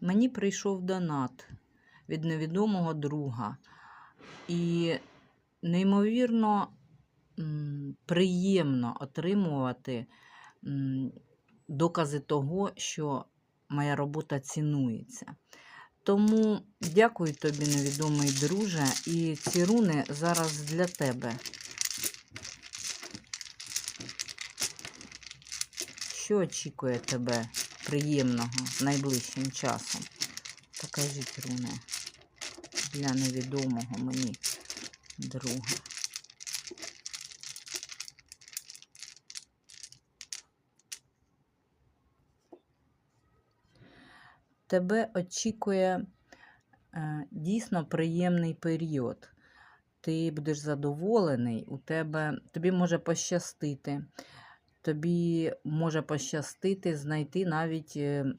Мені прийшов донат від невідомого друга. І неймовірно приємно отримувати докази того, що моя робота цінується. Тому дякую тобі, невідомий друже, і ці руни зараз для тебе. Що очікує тебе приємного найближчим часом? Покажіть руни для невідомого мені друга. Тебе очікує е, дійсно приємний період. Ти будеш задоволений, у тебе, тобі може пощастити. Тобі може пощастити знайти навіть е,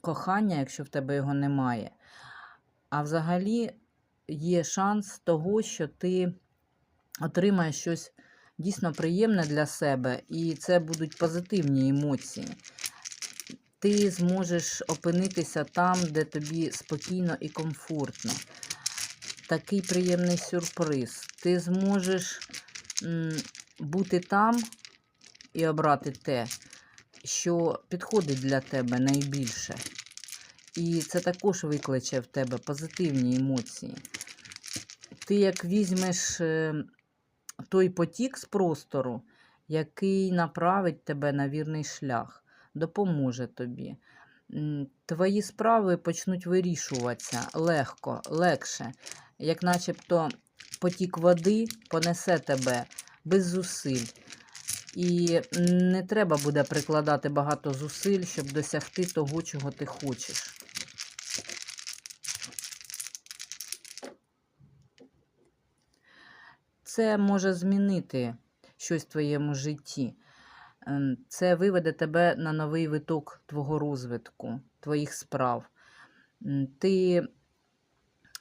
кохання, якщо в тебе його немає. А взагалі є шанс того, що ти отримаєш щось дійсно приємне для себе, і це будуть позитивні емоції. Ти зможеш опинитися там, де тобі спокійно і комфортно. Такий приємний сюрприз. Ти зможеш бути там і обрати те, що підходить для тебе найбільше. І це також викличе в тебе позитивні емоції. Ти як візьмеш е, той потік з простору, який направить тебе на вірний шлях, допоможе тобі. Твої справи почнуть вирішуватися легко, легше, як начебто потік води понесе тебе без зусиль. І не треба буде прикладати багато зусиль, щоб досягти того, чого ти хочеш. Це може змінити щось в твоєму житті. Ем, Це виведе тебе на новий виток твого розвитку, твоїх справ. Ти,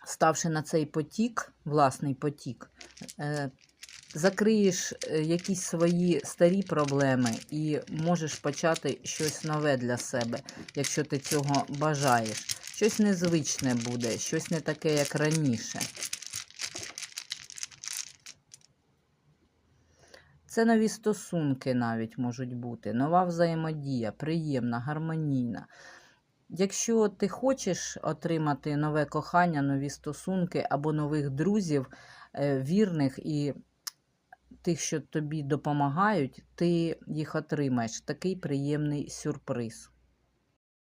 ставши на цей потік, власний потік, е, закриєш е, якісь свої старі проблеми і можеш почати щось нове для себе, якщо ти цього бажаєш. Щось незвичне буде, щось не таке, як раніше. Це нові стосунки навіть можуть бути, нова взаємодія, приємна, гармонійна. Якщо ти хочеш отримати нове кохання, нові стосунки або нових друзів, е, вірних і тих, що тобі допомагають, ти їх отримаєш. Такий приємний сюрприз.